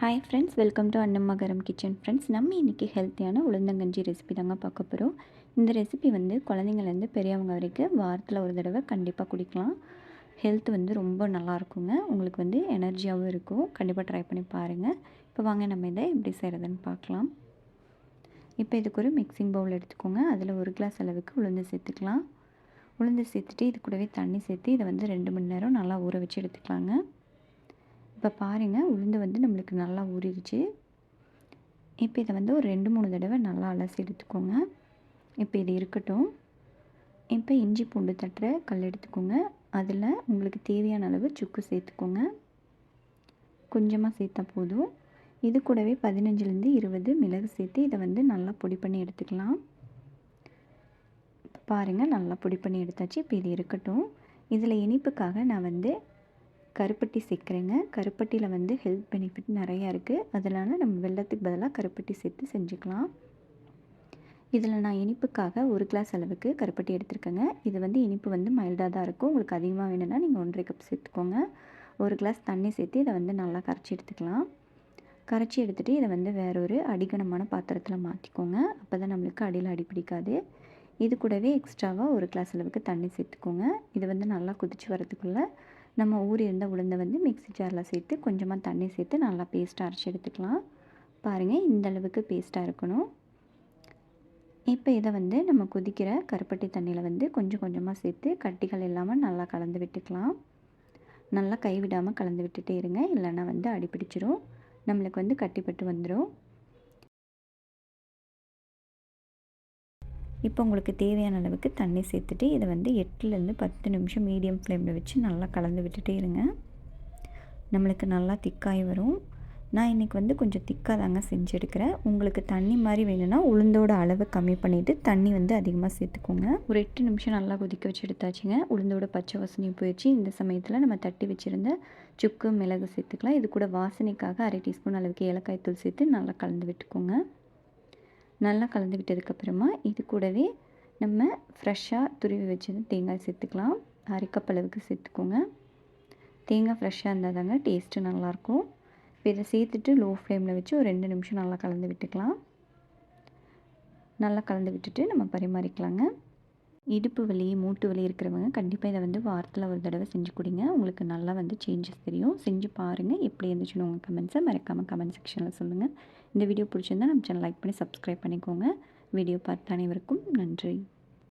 Hi friends welcome to Annamagaram kitchen friends நம்ம இன்றைக்கி ஹெல்த்தியான உளுந்தங்கஞ்சி ரெசிபி தாங்க பார்க்க போகிறோம் இந்த ரெசிபி வந்து குழந்தைங்கள்லேருந்து பெரியவங்க வரைக்கும் வாரத்தில் ஒரு தடவை கண்டிப்பாக குடிக்கலாம். ஹெல்த் வந்து ரொம்ப நல்லா இருக்குங்க. உங்களுக்கு வந்து எனர்ஜியாகவும் இருக்கும். கண்டிப்பாக ட்ரை பண்ணி பாருங்கள் இப்போ வாங்க நம்ம இதை எப்படி செய்கிறதுன்னு பார்க்கலாம். இப்போ இதுக்கு ஒரு மிக்சிங் பவுல் எடுத்துக்கோங்க. அதில் ஒரு கிளாஸ் அளவுக்கு உளுந்து சேர்த்துக்கலாம். உளுந்து சேர்த்துட்டு இது கூடவே தண்ணி சேர்த்து இதை வந்து ரெண்டு மணி நேரம் நல்லா ஊற வச்சு எடுத்துக்கலாங்க. இப்போ பாருங்கள் உளுந்து வந்து நம்மளுக்கு நல்லா ஊறிடுச்சு. இப்போ இதை வந்து ஒரு ரெண்டு மூணு தடவை நல்லா அலசி எடுத்துக்கோங்க. இப்போ இது இருக்கட்டும். இப்போ இஞ்சி பூண்டு தட்டுற கல் எடுத்துக்கோங்க. அதில் உங்களுக்கு தேவையான அளவு சுக்கு சேர்த்துக்கோங்க. கொஞ்சமாக சேர்த்தா போதும். இது கூடவே பதினஞ்சுலேருந்து இருபது மிளகு சேர்த்து இதை வந்து நல்லா பொடி பண்ணி எடுத்துக்கலாம். பாருங்கள் நல்லா பொடி பண்ணி எடுத்தாச்சு. இப்போ இது இருக்கட்டும். இதில் இனிப்புக்காக நான் வந்து கருப்பட்டி சேர்க்குறேங்க. கருப்பட்டியில் வந்து ஹெல்த் பெனிஃபிட் நிறையா இருக்குது அதனால் நம்ம வெள்ளத்துக்கு பதிலாக கருப்பட்டி சேர்த்து செஞ்சுக்கலாம். இதில் நான் இனிப்புக்காக ஒரு கிளாஸ் அளவுக்கு கருப்பட்டி எடுத்துருக்கேங்க. இது வந்து இனிப்பு வந்து மைல்டாக தான் இருக்கும். உங்களுக்கு அதிகமாக வேணும்னா நீங்கள் ஒன்றரை கப் சேர்த்துக்கோங்க. ஒரு கிளாஸ் தண்ணி சேர்த்து இதை வந்து நல்லா கரைச்சி எடுத்துக்கலாம். கரைச்சி எடுத்துகிட்டு இதை வந்து வேற ஒரு அடிகனமான பாத்திரத்தில் மாற்றிக்கோங்க அப்போ தான் நம்மளுக்கு அடியில் அடி பிடிக்காது. இது கூடவே எக்ஸ்ட்ராவாக ஒரு கிளாஸ் அளவுக்கு தண்ணி சேர்த்துக்கோங்க. இது வந்து நல்லா குதிச்சு வரதுக்குள்ளே நம்ம ஊறி இருந்த உளுந்தை வந்து மிக்சி ஜாரில் சேர்த்து கொஞ்சமாக தண்ணி சேர்த்து நல்லா பேஸ்ட்டாக அரைச்சி எடுத்துக்கலாம். பாருங்கள் இந்த அளவுக்கு பேஸ்ட்டாக இருக்கணும். இப்போ இதை வந்து நம்ம கொதிக்கிற கருப்பட்டி தண்ணியில் வந்து கொஞ்சம் கொஞ்சமாக சேர்த்து கட்டிகள் இல்லாமல் நல்லா கலந்து விட்டுக்கலாம். நல்லா கைவிடாமல் கலந்து விட்டுட்டே இருங்க இல்லைன்னா வந்து அடிப்பிடிச்சிரும் நம்மளுக்கு வந்து கட்டிப்பட்டு வந்துடும் இப்போ உங்களுக்கு தேவையான அளவுக்கு தண்ணி சேர்த்துட்டு இதை வந்து எட்டுலேருந்து பத்து நிமிஷம் மீடியம் ஃப்ளேமில் வச்சு நல்லா கலந்து விட்டுட்டே இருங்க. நம்மளுக்கு நல்லா திக்காய் வரும். நான் இன்றைக்கி வந்து கொஞ்சம் திக்காக தாங்க செஞ்சுருக்கிறேன். உங்களுக்கு தண்ணி மாதிரி வேணும்னா உளுந்தோட அளவு கம்மி பண்ணிவிட்டு தண்ணி வந்து அதிகமாக சேர்த்துக்கோங்க. ஒரு எட்டு நிமிஷம் நல்லா கொதிக்க வச்சு எடுத்தாச்சுங்க. உளுந்தோட பச்சை வாசனையும் போயிடுச்சு. இந்த சமயத்தில் நம்ம தட்டி வச்சுருந்த சுக்கு மிளகு சேர்த்துக்கலாம். இது கூட வாசனைக்காக அரை டீஸ்பூன் அளவுக்கு ஏலக்காய் தூள் சேர்த்து நல்லா கலந்து விட்டுக்கோங்க. நல்லா கலந்து விட்டதுக்கப்புறமா இது கூடவே நம்ம ஃப்ரெஷ்ஷாக துருவி வச்சது தேங்காய் சேர்த்துக்கலாம். அரைக்கப் அளவுக்கு சேர்த்துக்கோங்க. தேங்காய் ஃப்ரெஷ்ஷாக இருந்தால் தாங்க டேஸ்ட்டு நல்லாயிருக்கும். இப்போ இதை சேர்த்துட்டு லோ ஃப்ளேமில் வச்சு ஒரு ரெண்டு நிமிஷம் நல்லா கலந்து விட்டுக்கலாம். நல்லா கலந்து விட்டுட்டு நம்ம பரிமாறிக்கலாங்க. இடுப்பு வலி மூட்டு வலி இருக்கிறவங்க கண்டிப்பாக இதை வந்து வாரத்தில் ஒரு தடவை செஞ்சு கொடுங்க. உங்களுக்கு நல்லா வந்து சேஞ்சஸ் தெரியும். செஞ்சு பாருங்கள் எப்படி இருந்துச்சுன்னு உங்கள் கமெண்ட்ஸை மறக்காமல் கமெண்ட் செக்ஷனில் சொல்லுங்கள் இந்த வீடியோ பிடிச்சிருந்தா நம்ம சேனல் லைக் பண்ணி சப்ஸ்கிரைப் பண்ணிக்கோங்க. வீடியோ பார்த்த அனைவருக்கும் நன்றி.